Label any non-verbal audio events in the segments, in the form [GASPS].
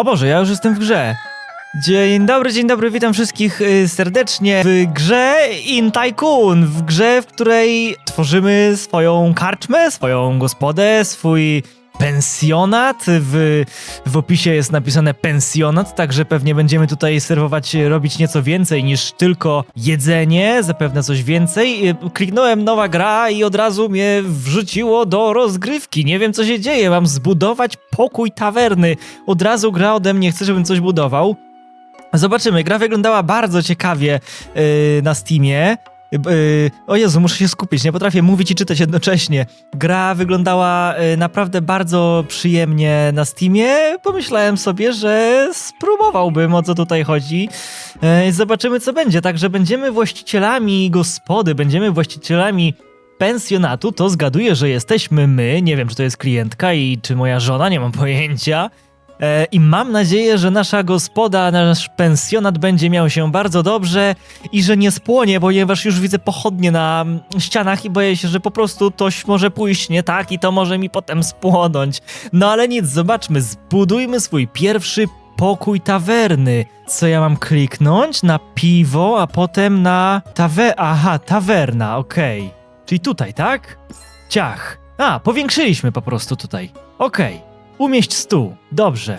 O Boże, ja już jestem w grze. Dzień dobry, dzień dobry, witam wszystkich y, serdecznie w grze In Tycoon, w grze, w której tworzymy swoją karczmę, swoją gospodę, swój pensjonat. W, w opisie jest napisane pensjonat, także pewnie będziemy tutaj serwować, robić nieco więcej niż tylko jedzenie, zapewne coś więcej. Y, Kliknąłem nowa gra i od razu mnie wrzuciło do rozgrywki. Nie wiem co się dzieje, mam zbudować pokój tawerny. Od razu gra ode mnie chce, żebym coś budował. Zobaczymy, gra wyglądała bardzo ciekawie yy, na Steamie. Yy, o Jezu, muszę się skupić, nie potrafię mówić i czytać jednocześnie. Gra wyglądała yy, naprawdę bardzo przyjemnie na Steamie. Pomyślałem sobie, że spróbowałbym o co tutaj chodzi. Zobaczymy co będzie. Także będziemy właścicielami gospody, będziemy właścicielami pensjonatu. To zgaduję, że jesteśmy my. Nie wiem, czy to jest klientka i czy moja żona, nie mam pojęcia. E, I mam nadzieję, że nasza gospoda, nasz pensjonat będzie miał się bardzo dobrze i że nie spłonie, ponieważ już widzę pochodnie na mm, ścianach i boję się, że po prostu coś może pójść nie tak i to może mi potem spłonąć. No ale nic, zobaczmy, zbudujmy swój pierwszy pokój tawerny. Co ja mam kliknąć? Na piwo, a potem na tawe... Aha, tawerna, okej. Czyli tutaj, tak? Ciach. A, powiększyliśmy po prostu tutaj. Okej. Umieść stół. Dobrze.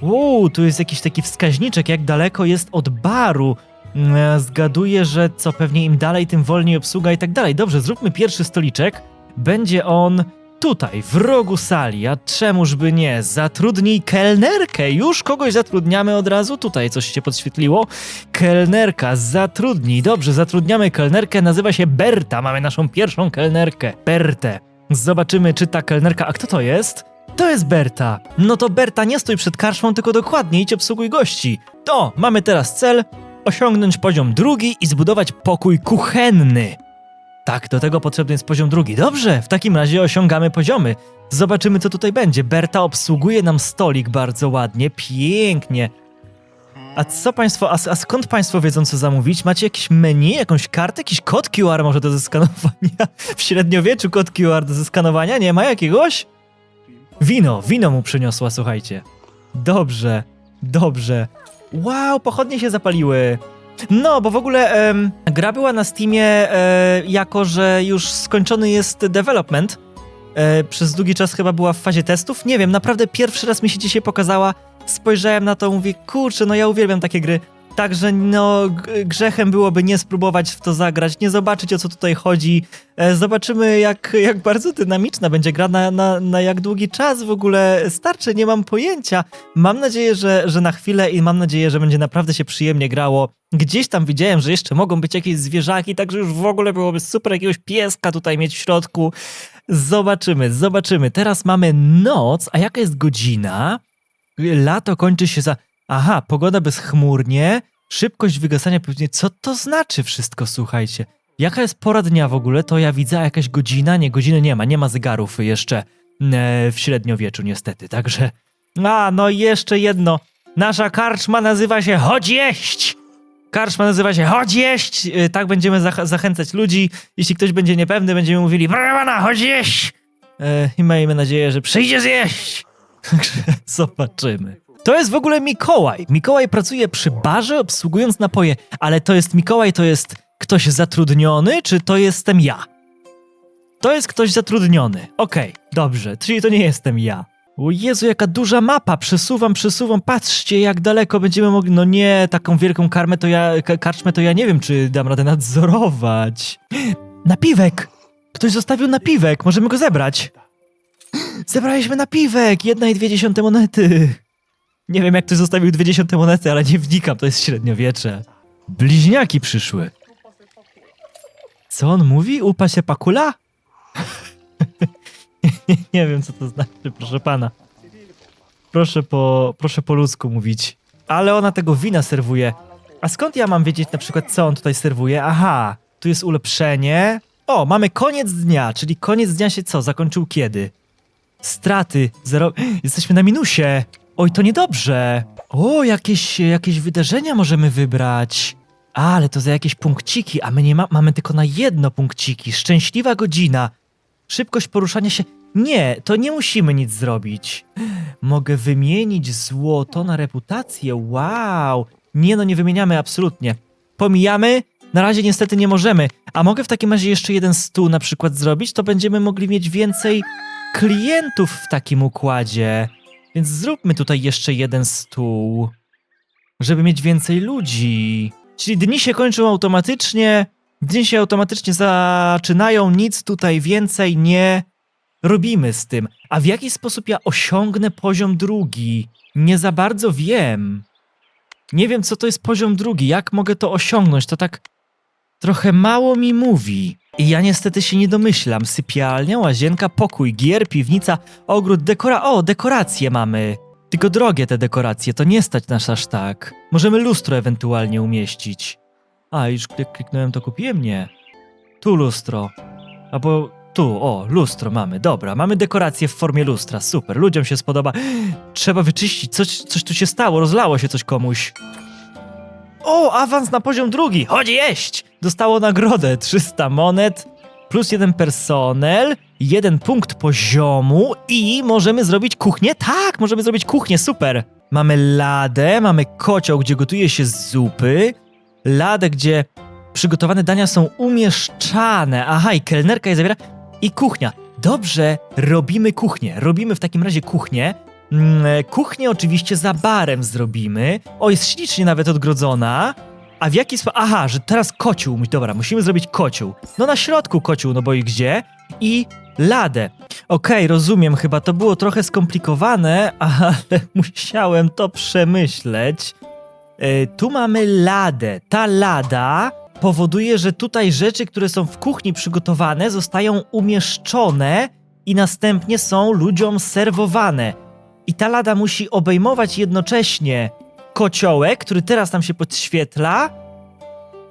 Uuu, tu jest jakiś taki wskaźniczek, jak daleko jest od baru. Mm, e, Zgaduję, że co pewnie im dalej, tym wolniej obsługa i tak dalej. Dobrze, zróbmy pierwszy stoliczek. Będzie on tutaj, w rogu sali. A czemuż by nie? Zatrudnij kelnerkę. Już kogoś zatrudniamy od razu. Tutaj coś się podświetliło. Kelnerka, zatrudnij. Dobrze, zatrudniamy kelnerkę. Nazywa się Berta. Mamy naszą pierwszą kelnerkę. Bertę. Zobaczymy, czy ta kelnerka. A kto to jest? To jest Berta. No to Berta, nie stój przed karczmą, tylko dokładnie idź obsługuj gości. To, mamy teraz cel osiągnąć poziom drugi i zbudować pokój kuchenny. Tak, do tego potrzebny jest poziom drugi. Dobrze, w takim razie osiągamy poziomy. Zobaczymy, co tutaj będzie. Berta obsługuje nam stolik bardzo ładnie, pięknie. A co państwo, a, a skąd państwo wiedzą, co zamówić? Macie jakieś menu, jakąś kartę, jakiś kod QR może do zeskanowania? [LAUGHS] W średniowieczu kod QR do zeskanowania? Nie ma jakiegoś? Wino, wino mu przyniosła, słuchajcie. Dobrze, dobrze. Wow, pochodnie się zapaliły. No, bo w ogóle em, gra była na Steamie e, jako, że już skończony jest development. E, przez długi czas chyba była w fazie testów. Nie wiem, naprawdę pierwszy raz mi się dzisiaj pokazała. Spojrzałem na to, mówię, kurczę, no ja uwielbiam takie gry. Także no, grzechem byłoby nie spróbować w to zagrać, nie zobaczyć o co tutaj chodzi. E, Zobaczymy, jak, jak bardzo dynamiczna będzie gra, na, na, na jak długi czas w ogóle starczy, nie mam pojęcia. Mam nadzieję, że, że na chwilę i mam nadzieję, że będzie naprawdę się przyjemnie grało. Gdzieś tam widziałem, że jeszcze mogą być jakieś zwierzaki, także już w ogóle byłoby super jakiegoś pieska tutaj mieć w środku. Zobaczymy, zobaczymy. Teraz mamy noc, a jaka jest godzina? Lato kończy się za. Aha, pogoda bezchmurnie, szybkość wygasania pewnie. Co to znaczy wszystko, słuchajcie? Jaka jest pora dnia w ogóle? To ja widzę jakaś godzina. Nie, godziny nie ma, nie ma zegarów jeszcze e, w średniowieczu, niestety. Także. A, no i jeszcze jedno. Nasza karczma nazywa się Chodź jeść! Karczma nazywa się Chodź jeść! E, Tak będziemy zach- zachęcać ludzi. Jeśli ktoś będzie niepewny, będziemy mówili Brawana, chodź jeść! E, I miejmy nadzieję, że przyjdzie zjeść! [LAUGHS] Także zobaczymy. To jest w ogóle Mikołaj. Mikołaj pracuje przy barze, obsługując napoje, ale to jest Mikołaj, to jest ktoś zatrudniony, czy to jestem ja? To jest ktoś zatrudniony. Okej, dobrze, czyli to nie jestem ja. O Jezu, jaka duża mapa, przesuwam, przesuwam, patrzcie jak daleko będziemy mogli, no nie, taką wielką karmę to ja, ka- karczmę to ja nie wiem, czy dam radę nadzorować. [GASPS] Napiwek! Ktoś zostawił napiwek, możemy go zebrać. [GASPS] Zebraliśmy napiwek, jedna i dwie dziesiąte monety. Nie wiem, jak ktoś zostawił dwie dziesiąte monety, ale nie wnikam, to jest średniowiecze. Bliźniaki przyszły. Co on mówi? Upa się pakula? [LAUGHS] nie wiem, co to znaczy, proszę pana. Proszę po, proszę po ludzku mówić. Ale ona tego wina serwuje. A skąd ja mam wiedzieć na przykład, co on tutaj serwuje? Aha, tu jest ulepszenie. O, mamy koniec dnia, czyli koniec dnia się co? Zakończył kiedy? Straty. Zero... [GASPS] Jesteśmy na minusie. Oj, to niedobrze. O, jakieś, jakieś wydarzenia możemy wybrać. Ale to za jakieś punkciki, a my nie ma, mamy tylko na jedno punkciki. Szczęśliwa godzina. Szybkość poruszania się. Nie, to nie musimy nic zrobić. Mogę wymienić złoto na reputację. Wow. Nie no, nie wymieniamy absolutnie. Pomijamy. Na razie niestety nie możemy. A mogę w takim razie jeszcze jeden stół na przykład zrobić, to będziemy mogli mieć więcej klientów w takim układzie. Więc zróbmy tutaj jeszcze jeden stół, żeby mieć więcej ludzi. Czyli dni się kończą automatycznie, dni się automatycznie zaczynają, nic tutaj więcej nie robimy z tym. A w jaki sposób ja osiągnę poziom drugi? Nie za bardzo wiem. Nie wiem, co to jest poziom drugi, jak mogę to osiągnąć, to tak trochę mało mi mówi. I ja niestety się nie domyślam. Sypialnia, łazienka, pokój, gier, piwnica, ogród, dekora... O, dekoracje mamy. Tylko drogie te dekoracje, to nie stać nas aż tak. Możemy lustro ewentualnie umieścić. A, już klik- kliknąłem, to kupiłem? Nie. Tu lustro. Albo tu, o, lustro mamy, dobra. Mamy dekoracje w formie lustra, super. Ludziom się spodoba. [GASPS] Trzeba wyczyścić, coś, coś tu się stało, rozlało się coś komuś. O, awans na poziom drugi, chodź jeść! Dostało nagrodę 300 monet, plus jeden personel, jeden punkt poziomu i możemy zrobić kuchnię? Tak, możemy zrobić kuchnię, super! Mamy ladę, mamy kocioł, gdzie gotuje się zupy, ladę, gdzie przygotowane dania są umieszczane, aha, i kelnerka je zawiera, i kuchnia. Dobrze, robimy kuchnię, robimy w takim razie kuchnię, Kuchnię oczywiście za barem zrobimy. O, jest ślicznie nawet odgrodzona. A w jaki sposób... Aha, że teraz kocioł. Dobra, musimy zrobić kocioł. No na środku kocioł, no bo i gdzie? I ladę. Okej, rozumiem, chyba to było trochę skomplikowane, [LAUGHS] ale musiałem to przemyśleć. E, tu mamy ladę. Ta lada powoduje, że tutaj rzeczy, które są w kuchni przygotowane, zostają umieszczone i następnie są ludziom serwowane. I ta lada musi obejmować jednocześnie kociołek, który teraz nam się podświetla,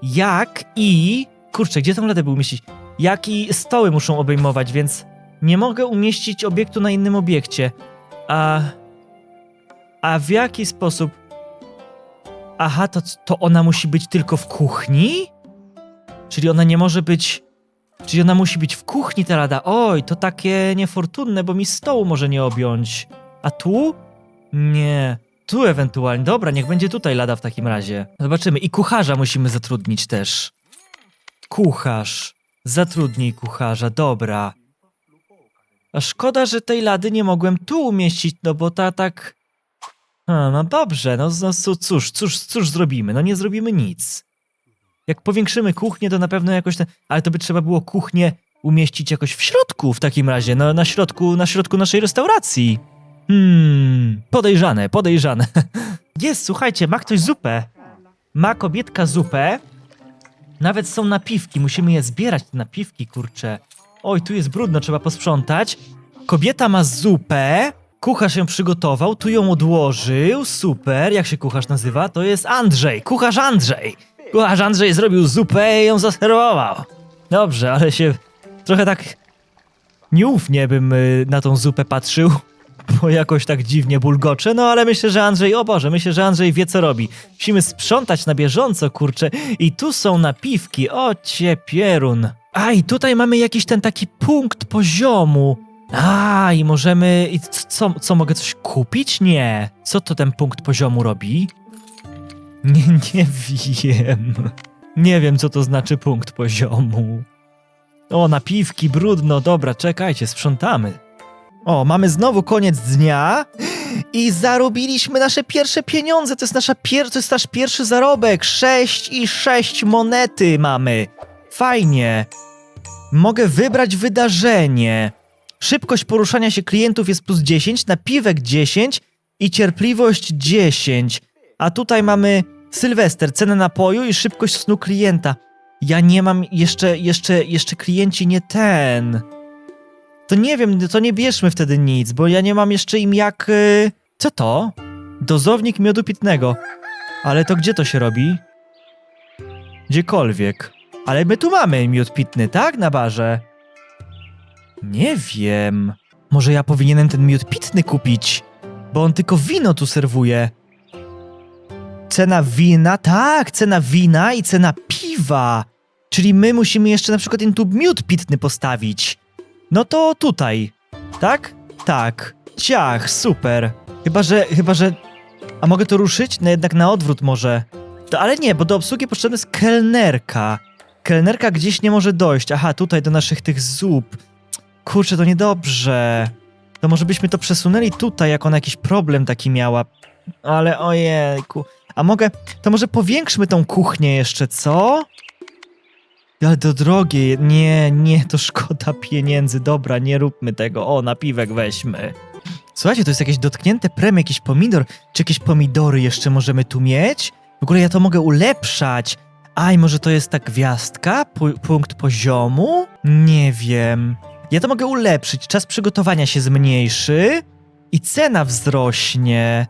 jak i. Kurczę, gdzie tą ladę by umieścić? Jak i stoły muszą obejmować, więc nie mogę umieścić obiektu na innym obiekcie. A. A w jaki sposób. Aha, to, to ona musi być tylko w kuchni? Czyli ona nie może być. Czyli ona musi być w kuchni, ta lada. Oj, to takie niefortunne, bo mi stołu może nie objąć. A tu? Nie. Tu ewentualnie. Dobra, niech będzie tutaj lada w takim razie. Zobaczymy. I kucharza musimy zatrudnić też. Kucharz. Zatrudnij kucharza, dobra. A szkoda, że tej lady nie mogłem tu umieścić, no bo ta tak... A, no dobrze, no, no cóż, cóż, cóż zrobimy? No nie zrobimy nic. Jak powiększymy kuchnię, to na pewno jakoś ten... Ale to by trzeba było kuchnię umieścić jakoś w środku w takim razie, no na środku, na środku naszej restauracji. Hmm, podejrzane, podejrzane. [LAUGHS] Jest, słuchajcie, ma ktoś zupę. Ma kobietka zupę. Nawet są napiwki, musimy je zbierać, te napiwki, kurcze. Oj, tu jest brudno, trzeba posprzątać. Kobieta ma zupę. Kucharz ją przygotował, tu ją odłożył. Super, jak się kucharz nazywa? To jest Andrzej, kucharz Andrzej. Kucharz Andrzej zrobił zupę i ją zaserwował. Dobrze, ale się trochę tak nieufnie bym y, na tą zupę patrzył, bo jakoś tak dziwnie bulgocze, no ale myślę, że Andrzej, o Boże, myślę, że Andrzej wie co robi. Musimy sprzątać na bieżąco, kurczę. I tu są napiwki, o pierun. A i tutaj mamy jakiś ten taki punkt poziomu. A i możemy, i co, co, mogę coś kupić? Nie. Co to ten punkt poziomu robi? Nie, nie wiem. Nie wiem, co to znaczy punkt poziomu. O, napiwki, brudno, dobra, czekajcie, sprzątamy. O, mamy znowu koniec dnia i zarobiliśmy nasze pierwsze pieniądze. To jest, nasza pier- to jest nasz pierwszy zarobek. 6 i 6 monety mamy. Fajnie. Mogę wybrać wydarzenie. Szybkość poruszania się klientów jest plus 10, napiwek 10 i cierpliwość 10. A tutaj mamy Sylwester, cenę napoju i szybkość snu klienta. Ja nie mam jeszcze, jeszcze, jeszcze klienci nie ten. To nie wiem, to nie bierzmy wtedy nic, bo ja nie mam jeszcze im jak... Y... Co to? Dozownik miodu pitnego. Ale to gdzie to się robi? Gdziekolwiek. Ale my tu mamy miód pitny, tak? Na barze. Nie wiem. Może ja powinienem ten miód pitny kupić? Bo on tylko wino tu serwuje. Cena wina? Tak, cena wina i cena piwa. Czyli my musimy jeszcze na przykład ten tu miód pitny postawić. No to tutaj. Tak? Tak. Ciach, super. Chyba, że, chyba, że... A mogę to ruszyć? No jednak na odwrót może. To, ale nie, bo do obsługi potrzebna jest kelnerka. Kelnerka gdzieś nie może dojść. Aha, tutaj do naszych tych zup. Kurczę, to niedobrze. To może byśmy to przesunęli tutaj, jak ona jakiś problem taki miała. Ale ojejku. A mogę... To może powiększmy tą kuchnię jeszcze, co? Ale to drogie. Nie, nie, to szkoda pieniędzy. Dobra, nie róbmy tego. O, napiwek weźmy. Słuchajcie, to jest jakieś dotknięte prem, jakiś pomidor. Czy jakieś pomidory jeszcze możemy tu mieć? W ogóle ja to mogę ulepszać. Aj, może to jest ta gwiazdka? Pu- punkt poziomu? Nie wiem. Ja to mogę ulepszyć. Czas przygotowania się zmniejszy i cena wzrośnie.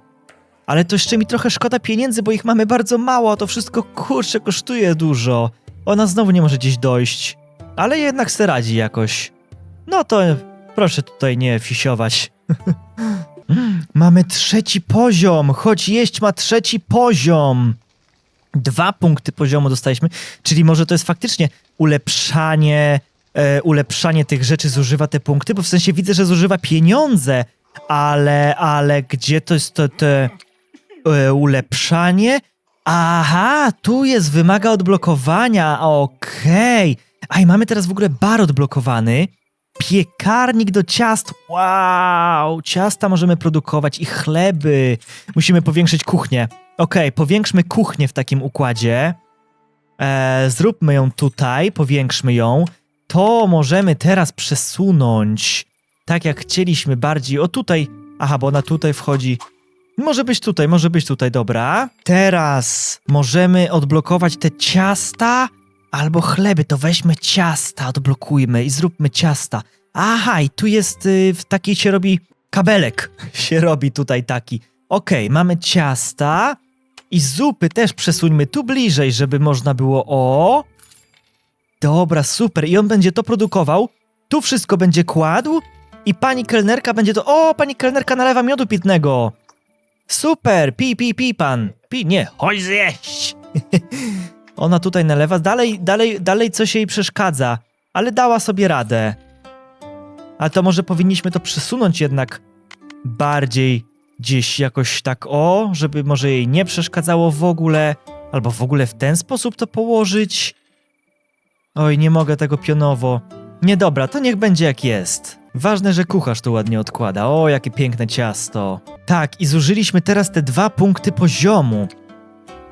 Ale to jeszcze mi trochę szkoda pieniędzy, bo ich mamy bardzo mało, a to wszystko kurczę kosztuje dużo. Ona znowu nie może gdzieś dojść. Ale jednak se radzi jakoś. No to proszę tutaj nie fisiować. [LAUGHS] Mamy trzeci poziom, choć jeść ma trzeci poziom. Dwa punkty poziomu dostaliśmy, czyli może to jest faktycznie ulepszanie, e, ulepszanie tych rzeczy zużywa te punkty, bo w sensie widzę, że zużywa pieniądze, ale, ale gdzie to jest to, te e, ulepszanie? Aha, tu jest, wymaga odblokowania, okej. A i mamy teraz w ogóle bar odblokowany. Piekarnik do ciast. Wow, ciasta możemy produkować i chleby. Musimy powiększyć kuchnię. Okej, powiększmy kuchnię w takim układzie. E, zróbmy ją tutaj, powiększmy ją. To możemy teraz przesunąć. Tak jak chcieliśmy bardziej. O tutaj. Aha, bo ona tutaj wchodzi. Może być tutaj, może być tutaj, dobra. Teraz możemy odblokować te ciasta albo chleby. To weźmy ciasta, odblokujmy i zróbmy ciasta. Aha, i tu jest, y, w takiej się robi kabelek. [LAUGHS] się robi tutaj taki. Okej, mamy ciasta i zupy też przesuńmy tu bliżej, żeby można było o... Dobra, super. I on będzie to produkował. Tu wszystko będzie kładł i pani kelnerka będzie to... O, pani kelnerka nalewa miodu pitnego. Super, pi, pi, pi pan. Pi, nie, chodź zjeść. [LAUGHS] Ona tutaj nalewa, dalej, dalej, dalej coś jej przeszkadza, ale dała sobie radę. Ale to może powinniśmy to przesunąć jednak bardziej gdzieś jakoś tak o, żeby może jej nie przeszkadzało w ogóle, albo w ogóle w ten sposób to położyć. Oj, nie mogę tego pionowo. Niedobra, to niech będzie jak jest. Ważne, że kucharz to ładnie odkłada. O, jakie piękne ciasto. Tak, i zużyliśmy teraz te dwa punkty poziomu.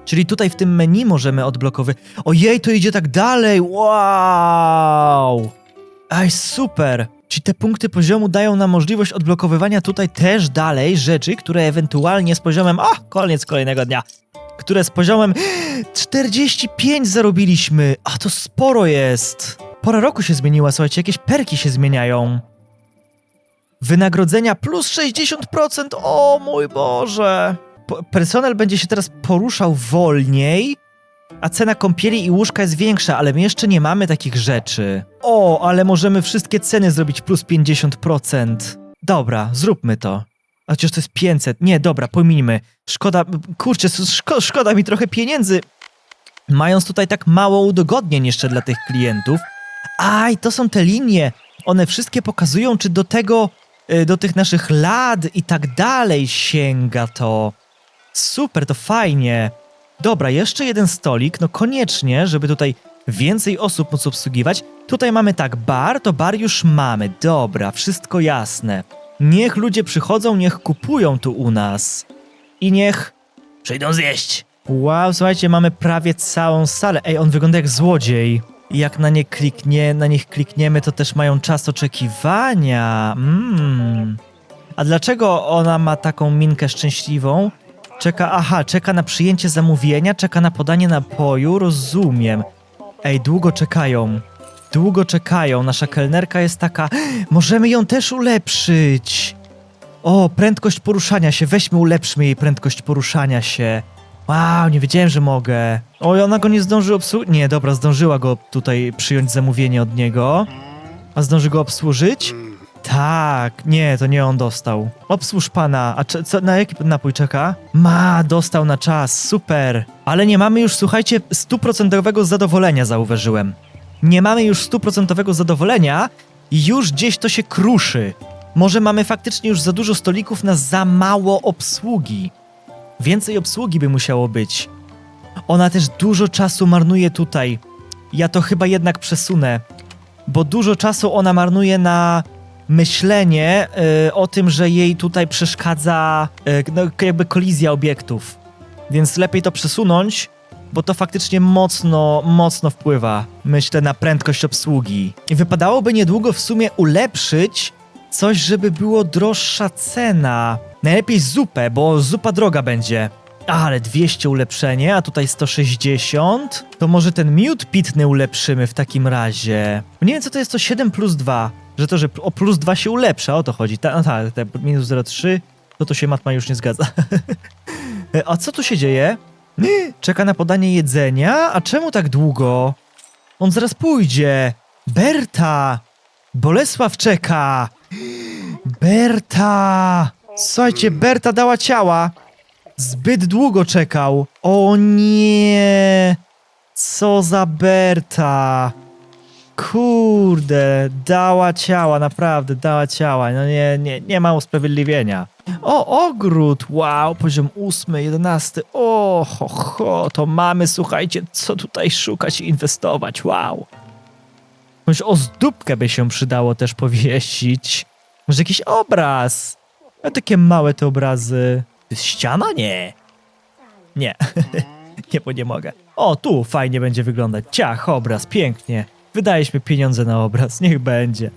Czyli tutaj w tym menu możemy odblokowywać. Ojej, to idzie tak dalej! Wow! Aj, super! Czy te punkty poziomu dają nam możliwość odblokowywania tutaj też dalej rzeczy, które ewentualnie z poziomem. A, koniec kolejnego dnia! Które z poziomem 45 zarobiliśmy! A to sporo jest! Pora roku się zmieniła, słuchajcie, jakieś perki się zmieniają. Wynagrodzenia plus 60%! O mój Boże! Personel będzie się teraz poruszał wolniej, a cena kąpieli i łóżka jest większa, ale my jeszcze nie mamy takich rzeczy. O, ale możemy wszystkie ceny zrobić plus 50%. Dobra, zróbmy to. A chociaż to jest 500. Nie, dobra, pominijmy. Szkoda, kurczę, szko, szkoda mi trochę pieniędzy. Mając tutaj tak mało udogodnień jeszcze dla tych klientów. Aj, to są te linie. One wszystkie pokazują, czy do tego, do tych naszych lat i tak dalej sięga to. Super, to fajnie. Dobra, jeszcze jeden stolik, no koniecznie, żeby tutaj więcej osób móc obsługiwać. Tutaj mamy tak, bar, to bar już mamy. Dobra, wszystko jasne. Niech ludzie przychodzą, niech kupują tu u nas. I niech przyjdą zjeść. Wow, słuchajcie, mamy prawie całą salę. Ej, on wygląda jak złodziej. Jak na nie kliknie, na nich klikniemy, to też mają czas oczekiwania. Mmm. A dlaczego ona ma taką minkę szczęśliwą? Czeka, aha, czeka na przyjęcie zamówienia, czeka na podanie napoju, rozumiem. Ej, długo czekają. Długo czekają. Nasza kelnerka jest taka. Możemy ją też ulepszyć. O, prędkość poruszania się. Weźmy, ulepszmy jej prędkość poruszania się. Wow, nie wiedziałem, że mogę. Oj, ona go nie zdąży obsłużyć. Nie, dobra, zdążyła go tutaj przyjąć zamówienie od niego. A zdąży go obsłużyć? Tak, nie, to nie on dostał. Obsłuż pana. A co, na jaki napój czeka? Ma, dostał na czas, super. Ale nie mamy już, słuchajcie, stuprocentowego zadowolenia, zauważyłem. Nie mamy już stuprocentowego zadowolenia i już gdzieś to się kruszy. Może mamy faktycznie już za dużo stolików na za mało obsługi. Więcej obsługi by musiało być. Ona też dużo czasu marnuje tutaj. Ja to chyba jednak przesunę, bo dużo czasu ona marnuje na myślenie y, o tym, że jej tutaj przeszkadza y, no, jakby kolizja obiektów. Więc lepiej to przesunąć, bo to faktycznie mocno, mocno wpływa, myślę, na prędkość obsługi. I wypadałoby niedługo w sumie ulepszyć coś, żeby było droższa cena. Najlepiej zupę, bo zupa droga będzie. Ale 200 ulepszenie, a tutaj 160. To może ten miód pitny ulepszymy w takim razie. Nie wiem, co to jest to 7 plus 2. Że to, że o plus 2 się ulepsza, o to chodzi. Ta, tak, te minus 0,3, to to się matma już nie zgadza. [LAUGHS] A co tu się dzieje? Czeka na podanie jedzenia? A czemu tak długo? On zaraz pójdzie. Berta! Bolesław czeka! [GASPS] Berta! Słuchajcie, Berta dała ciała. Zbyt długo czekał. O nie! Co za Berta! Kurde, dała ciała, naprawdę, dała ciała. No nie, nie, nie ma usprawiedliwienia. O, ogród! Wow, poziom ósmy, jedenasty. O, ho, ho, to mamy, słuchajcie, co tutaj szukać i inwestować. Wow. Jakąś ozdóbkę by się przydało też powiesić. Może jakiś obraz. A takie małe te obrazy. To jest ściana? Nie. Nie. [LAUGHS] nie, bo nie mogę. O, tu fajnie będzie wyglądać. Ciach, obraz, pięknie. Wydaliśmy pieniądze na obraz, [LAUGHS] niech będzie.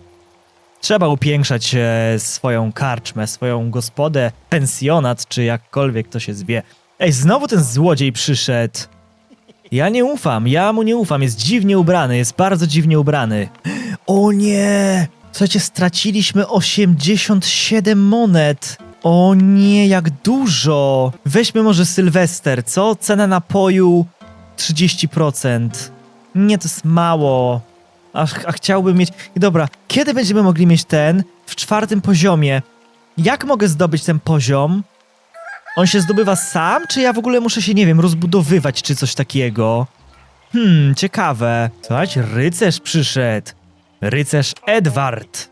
Trzeba upiększać e, swoją karczmę, swoją gospodę, pensjonat, czy jakkolwiek to się zwie. Ej, znowu ten złodziej przyszedł. Ja nie ufam, ja mu nie ufam, jest dziwnie ubrany, jest bardzo dziwnie ubrany. [GASPS] O nie! Słuchajcie, straciliśmy 87 monet. O nie, jak dużo! Weźmy może Sylwester, co? Cena napoju 30%. Nie, to jest mało. A, a chciałbym mieć... Dobra, kiedy będziemy mogli mieć ten? W czwartym poziomie. Jak mogę zdobyć ten poziom? On się zdobywa sam, czy ja w ogóle muszę się, nie wiem, rozbudowywać, czy coś takiego? Hmm, ciekawe. Słuchajcie, rycerz przyszedł. Rycerz Edward.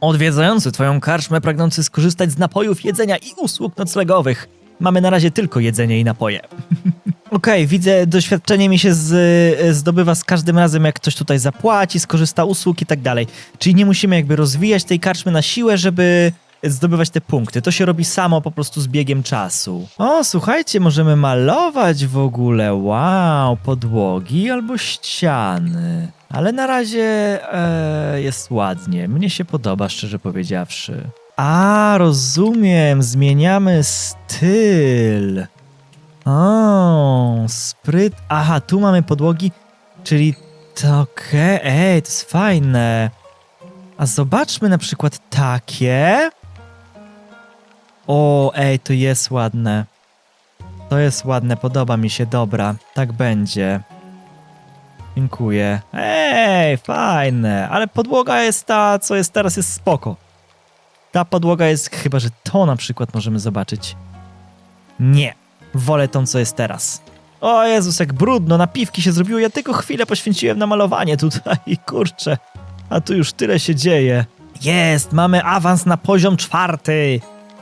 Odwiedzający twoją karczmę, pragnący skorzystać z napojów, jedzenia i usług noclegowych. Mamy na razie tylko jedzenie i napoje. [LAUGHS] Okej, widzę, doświadczenie mi się z, y, zdobywa z każdym razem, jak ktoś tutaj zapłaci, skorzysta usług i tak dalej. Czyli nie musimy jakby rozwijać tej karczmy na siłę, żeby zdobywać te punkty. To się robi samo po prostu z biegiem czasu. O, słuchajcie, możemy malować w ogóle. Wow, podłogi albo ściany. Ale na razie e, jest ładnie. Mnie się podoba, szczerze powiedziawszy. A, rozumiem. Zmieniamy styl. O, spryt. Aha, tu mamy podłogi, czyli to okej, ej, to jest fajne. A zobaczmy na przykład takie. O, ej, to jest ładne. To jest ładne, podoba mi się, dobra, tak będzie. Dziękuję. Ej, fajne, ale podłoga jest ta, co jest teraz, jest spoko. Ta podłoga jest, chyba że to na przykład możemy zobaczyć. Nie, wolę tą, co jest teraz. O Jezus, jak brudno, napiwki się zrobiło, ja tylko chwilę poświęciłem na malowanie tutaj, [LAUGHS] kurczę. A tu już tyle się dzieje. Jest, mamy awans na poziom czwarty.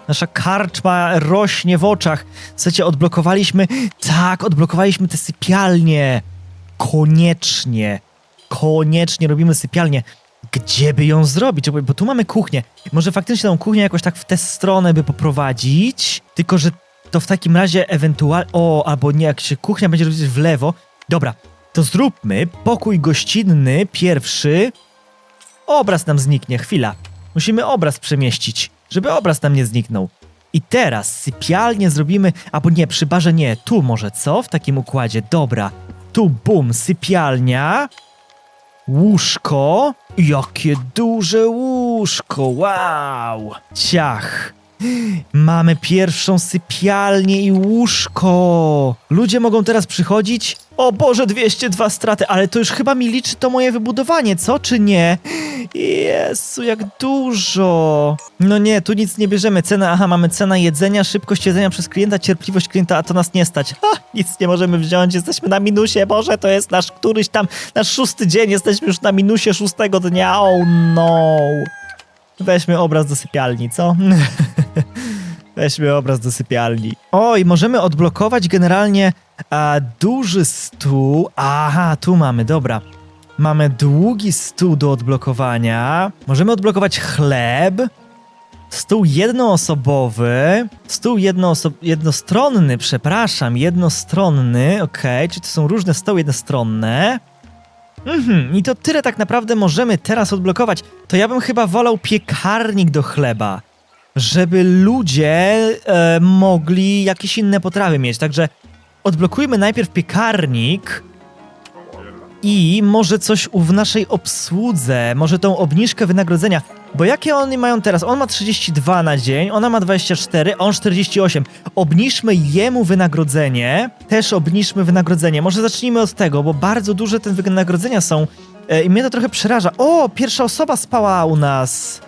Nasza karczma rośnie w oczach. Słuchajcie, odblokowaliśmy, tak, odblokowaliśmy te sypialnie. Koniecznie, koniecznie robimy sypialnię. Gdzie by ją zrobić? Bo tu mamy kuchnię. Może faktycznie tą kuchnię jakoś tak w tę stronę by poprowadzić, tylko że to w takim razie ewentualnie... O, albo nie, jak się kuchnia będzie robić w lewo. Dobra, to zróbmy pokój gościnny pierwszy. Obraz nam zniknie, chwila. Musimy obraz przemieścić, żeby obraz nam nie zniknął. I teraz sypialnię zrobimy, albo nie, przy barze nie, tu może co? W takim układzie, dobra. Tu bum, sypialnia. Łóżko. Jakie duże łóżko, wow. Ciach. Mamy pierwszą sypialnię i łóżko. Ludzie mogą teraz przychodzić. O Boże, 202 straty, ale to już chyba mi liczy to moje wybudowanie, co czy nie? Jezu, jak dużo. No nie, tu nic nie bierzemy. Cena, aha, mamy cena jedzenia, szybkość jedzenia przez klienta, cierpliwość klienta, a to nas nie stać. Ha, nic nie możemy wziąć, jesteśmy na minusie. Boże, to jest nasz któryś tam, nasz szósty dzień, jesteśmy już na minusie szóstego dnia. Oh no. Weźmy obraz do sypialni, co? [LAUGHS] Weźmy obraz do sypialni. O, i możemy odblokować generalnie a, duży stół. Aha, tu mamy, dobra. Mamy długi stół do odblokowania. Możemy odblokować chleb. Stół jednoosobowy. Stół jednooso- jednostronny, przepraszam, jednostronny. Okej, czy to są różne stoły jednostronne? Mhm, i to tyle tak naprawdę możemy teraz odblokować. To ja bym chyba wolał piekarnik do chleba, żeby ludzie e, mogli jakieś inne potrawy mieć. Także odblokujmy najpierw piekarnik i może coś w naszej obsłudze, może tą obniżkę wynagrodzenia. Bo jakie oni mają teraz? On ma 32 na dzień, ona ma 24, on 48. Obniżmy jemu wynagrodzenie, też obniżmy wynagrodzenie. Może zacznijmy od tego, bo bardzo duże te wynagrodzenia są e, i mnie to trochę przeraża. O, pierwsza osoba spała u nas.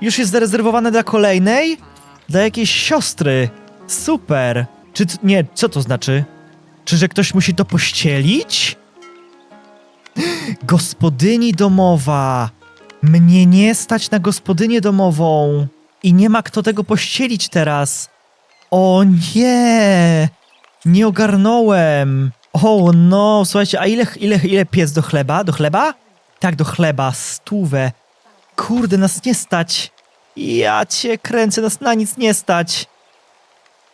Już jest zarezerwowane dla kolejnej? Dla jakiejś siostry. Super. Czy nie, co to znaczy? Czy że ktoś musi to pościelić? [GASPS] Gospodyni domowa. Mnie nie stać na gospodynię domową. I nie ma kto tego pościelić teraz. O nie! Nie ogarnąłem. O no, słuchajcie, a ile, ile, ile piec do chleba? Do chleba? Tak, do chleba, stówę. Kurde, nas nie stać. Ja cię kręcę, nas na nic nie stać.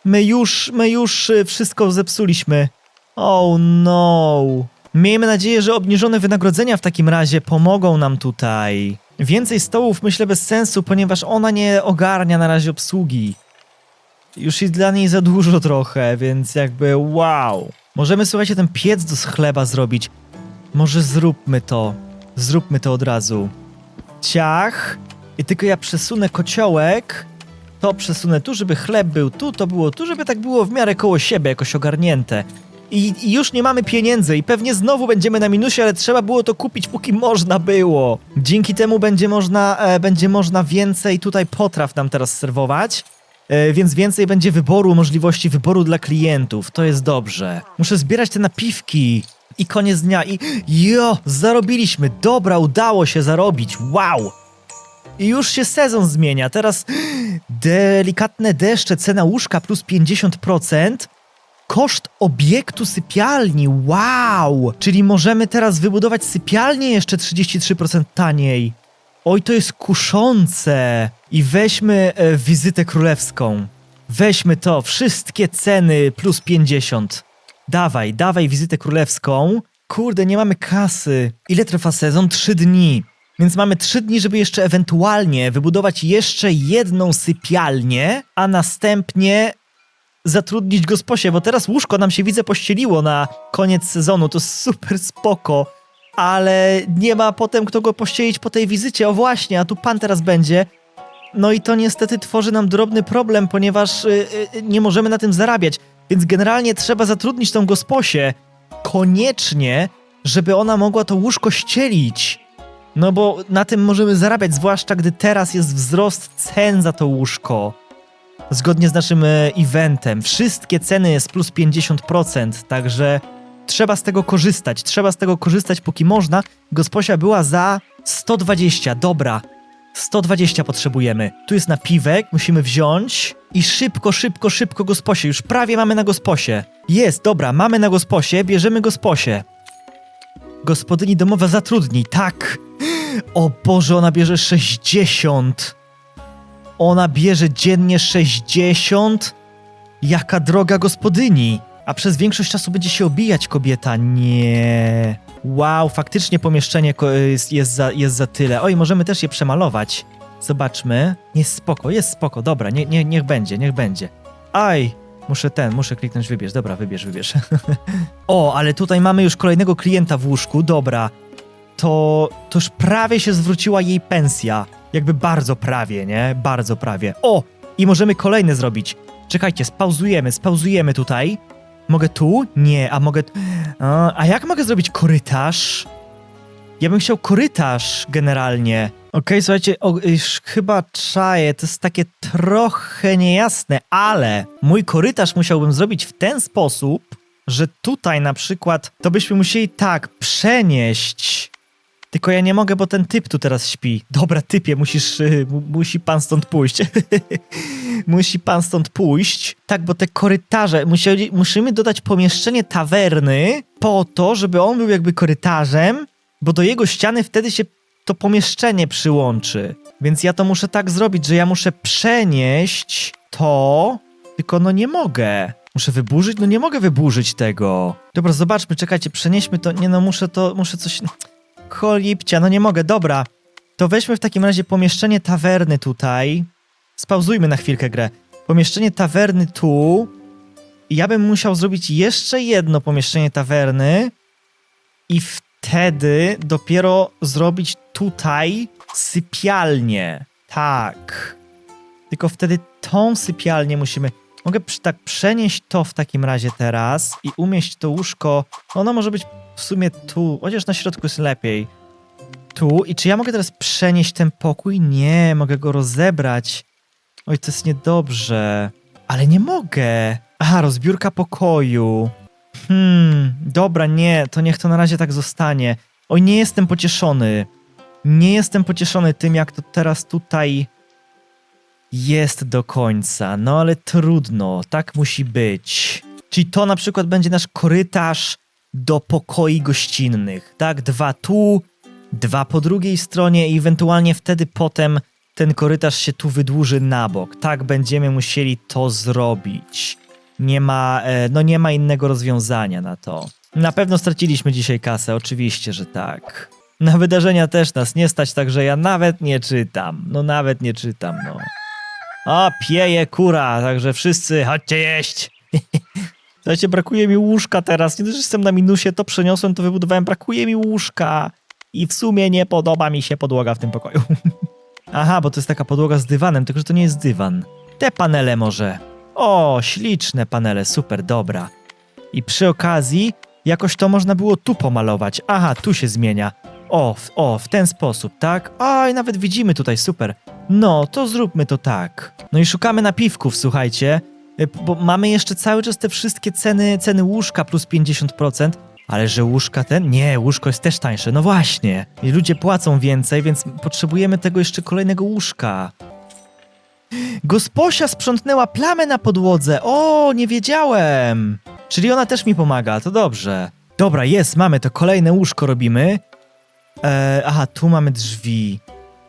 My już, my już y, wszystko zepsuliśmy. Oh no. Miejmy nadzieję, że obniżone wynagrodzenia w takim razie pomogą nam tutaj. Więcej stołów myślę bez sensu, ponieważ ona nie ogarnia na razie obsługi. Już jest dla niej za dużo trochę, więc jakby wow. Możemy, słuchajcie, ten piec do chleba zrobić. Może zróbmy to. Zróbmy to od razu. Ciach. I tylko ja przesunę kociołek. To przesunę tu, żeby chleb był tu, to było tu, żeby tak było w miarę koło siebie, jakoś ogarnięte. I, I już nie mamy pieniędzy i pewnie znowu będziemy na minusie, ale trzeba było to kupić, póki można było. Dzięki temu będzie można, e, będzie można więcej tutaj potraw nam teraz serwować. E, więc więcej będzie wyboru, możliwości wyboru dla klientów. To jest dobrze. Muszę zbierać te napiwki. I koniec dnia. I jo, zarobiliśmy. Dobra, udało się zarobić. Wow! I już się sezon zmienia. Teraz delikatne deszcze, cena łóżka plus 50%. Koszt obiektu sypialni. Wow! Czyli możemy teraz wybudować sypialnię jeszcze 33% taniej. Oj, to jest kuszące. I weźmy e, wizytę królewską. Weźmy to. Wszystkie ceny plus 50. Dawaj, dawaj wizytę królewską. Kurde, nie mamy kasy. Ile trwa sezon? Trzy dni. Więc mamy trzy dni, żeby jeszcze ewentualnie wybudować jeszcze jedną sypialnię, a następnie zatrudnić gosposie, bo teraz łóżko nam się widzę pościeliło na koniec sezonu, to super spoko, ale nie ma potem kto go pościelić po tej wizycie, o właśnie, a tu pan teraz będzie. No i to niestety tworzy nam drobny problem, ponieważ y, y, nie możemy na tym zarabiać, więc generalnie trzeba zatrudnić tą gosposię koniecznie, żeby ona mogła to łóżko ścielić. No bo na tym możemy zarabiać, zwłaszcza gdy teraz jest wzrost cen za to łóżko. Zgodnie z naszym e, eventem. Wszystkie ceny jest plus 50%, także trzeba z tego korzystać. Trzeba z tego korzystać póki można. Gosposia była za 120, dobra. 120 potrzebujemy. Tu jest napiwek, musimy wziąć i szybko, szybko, szybko gosposie. Już prawie mamy na gosposie. Jest, dobra, mamy na gosposie, bierzemy gosposie. Gospodyni domowa zatrudnij, tak. O Boże, ona bierze 60. Ona bierze dziennie 60? Jaka droga gospodyni! A przez większość czasu będzie się obijać kobieta. Nie. Wow, faktycznie pomieszczenie jest, jest, za, jest za tyle. Oj, możemy też je przemalować. Zobaczmy. Jest spoko, jest spoko. Dobra, nie, nie, niech będzie, niech będzie. Aj, muszę ten, muszę kliknąć wybierz. Dobra, wybierz, wybierz. [LAUGHS] o, ale tutaj mamy już kolejnego klienta w łóżku. Dobra. To, to już prawie się zwróciła jej pensja. Jakby bardzo prawie, nie? Bardzo prawie. O! I możemy kolejny zrobić. Czekajcie, spauzujemy, spauzujemy tutaj. Mogę tu? Nie, a mogę... A, jak mogę zrobić korytarz? Ja bym chciał korytarz generalnie. Okej, słuchajcie, o, już chyba czaję, to jest takie trochę niejasne, ale mój korytarz musiałbym zrobić w ten sposób, że tutaj na przykład to byśmy musieli tak przenieść Tylko ja nie mogę, bo ten typ tu teraz śpi. Dobra, typie, musisz, y, mu- musi pan stąd pójść. [LAUGHS] musi pan stąd pójść. Tak, bo te korytarze, musieli, musimy dodać pomieszczenie tawerny po to, żeby on był jakby korytarzem, bo do jego ściany wtedy się to pomieszczenie przyłączy. Więc ja to muszę tak zrobić, że ja muszę przenieść to, tylko no nie mogę. Muszę wyburzyć? No nie mogę wyburzyć tego. Dobra, zobaczmy, czekajcie, przenieśmy to. Nie no, muszę to, muszę coś... Cholipcia, no nie mogę, dobra. To weźmy w takim razie pomieszczenie tawerny tutaj. Spauzujmy na chwilkę grę. Pomieszczenie tawerny tu. Ja bym musiał zrobić jeszcze jedno pomieszczenie tawerny. I wtedy dopiero zrobić tutaj sypialnię. Tak. Tylko wtedy tą sypialnię musimy. Mogę tak przenieść to w takim razie teraz i umieść to łóżko. Ono może być w sumie tu, chociaż na środku jest lepiej. Tu. I czy ja mogę teraz przenieść ten pokój? Nie, mogę go rozebrać. Oj, to jest niedobrze. Ale nie mogę. Aha, rozbiórka pokoju. Hmm, dobra, nie, to niech to na razie tak zostanie. Oj, nie jestem pocieszony. Nie jestem pocieszony tym, jak to teraz tutaj jest do końca. No ale trudno, tak musi być. Czyli to na przykład będzie nasz korytarz do pokoi gościnnych. Tak, dwa tu, dwa po drugiej stronie i ewentualnie wtedy potem ten korytarz się tu wydłuży na bok. Tak będziemy musieli to zrobić. Nie ma, e, no nie ma innego rozwiązania na to. Na pewno straciliśmy dzisiaj kasę, oczywiście, że tak. Na wydarzenia też nas nie stać, także ja nawet nie czytam. No nawet nie czytam, no. O, pieje kura, także wszyscy chodźcie jeść. [LAUGHS] Słuchajcie, brakuje mi łóżka teraz. Nie dość, że jestem na minusie, to przeniosłem, to wybudowałem. Brakuje mi łóżka. I w sumie nie podoba mi się podłoga w tym pokoju. [LAUGHS] Aha, bo to jest taka podłoga z dywanem, tylko że to nie jest dywan. Te panele może. O, śliczne panele, super, dobra. I przy okazji jakoś to można było tu pomalować. Aha, tu się zmienia. O, w, o, w ten sposób, tak? Oj, nawet widzimy tutaj, super. No, to zróbmy to tak. No i szukamy napiwków, słuchajcie, bo mamy jeszcze cały czas te wszystkie ceny, ceny łóżka plus 50%, ale że łóżka ten? Nie, łóżko jest też tańsze, no właśnie. I ludzie płacą więcej, więc potrzebujemy tego jeszcze kolejnego łóżka. Gosposia sprzątnęła plamę na podłodze. O, nie wiedziałem. Czyli ona też mi pomaga, to dobrze. Dobra, jest, mamy to. Kolejne łóżko robimy. E, aha, tu mamy drzwi.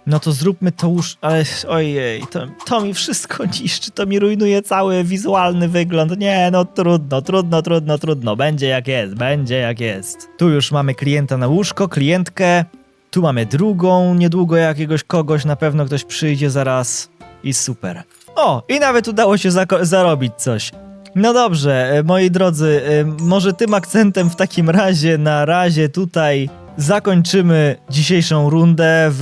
No to zróbmy to łóż... Ale ojej, to, to mi wszystko [LAUGHS] niszczy, to mi rujnuje cały wizualny wygląd. Nie, no trudno, trudno, trudno, trudno. Będzie jak jest, będzie jak jest. Tu już mamy klienta na łóżko, klientkę. Tu mamy drugą, niedługo jakiegoś kogoś, na pewno ktoś przyjdzie zaraz i super. O, i nawet udało się zarobić coś. No dobrze, e, moi drodzy, e, może tym akcentem w takim razie na razie tutaj zakończymy dzisiejszą rundę w,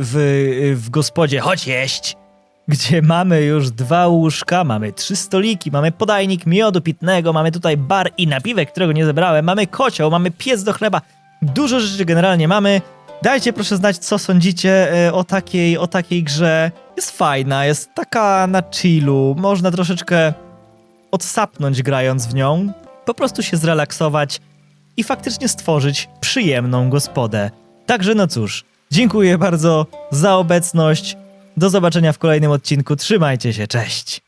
w, w gospodzie. Chodź jeść, gdzie mamy już dwa łóżka, mamy trzy stoliki, mamy podajnik miodu pitnego, mamy tutaj bar i napiwek, którego nie zebrałem, mamy kocioł, mamy piec do chleba, dużo rzeczy generalnie mamy. Dajcie proszę znać, co sądzicie e, o takiej, o takiej grze. Jest fajna, jest taka na chillu, można troszeczkę odsapnąć grając w nią, po prostu się zrelaksować i faktycznie stworzyć przyjemną gospodę. Także no cóż, dziękuję bardzo za obecność. Do zobaczenia w kolejnym odcinku. Trzymajcie się, cześć!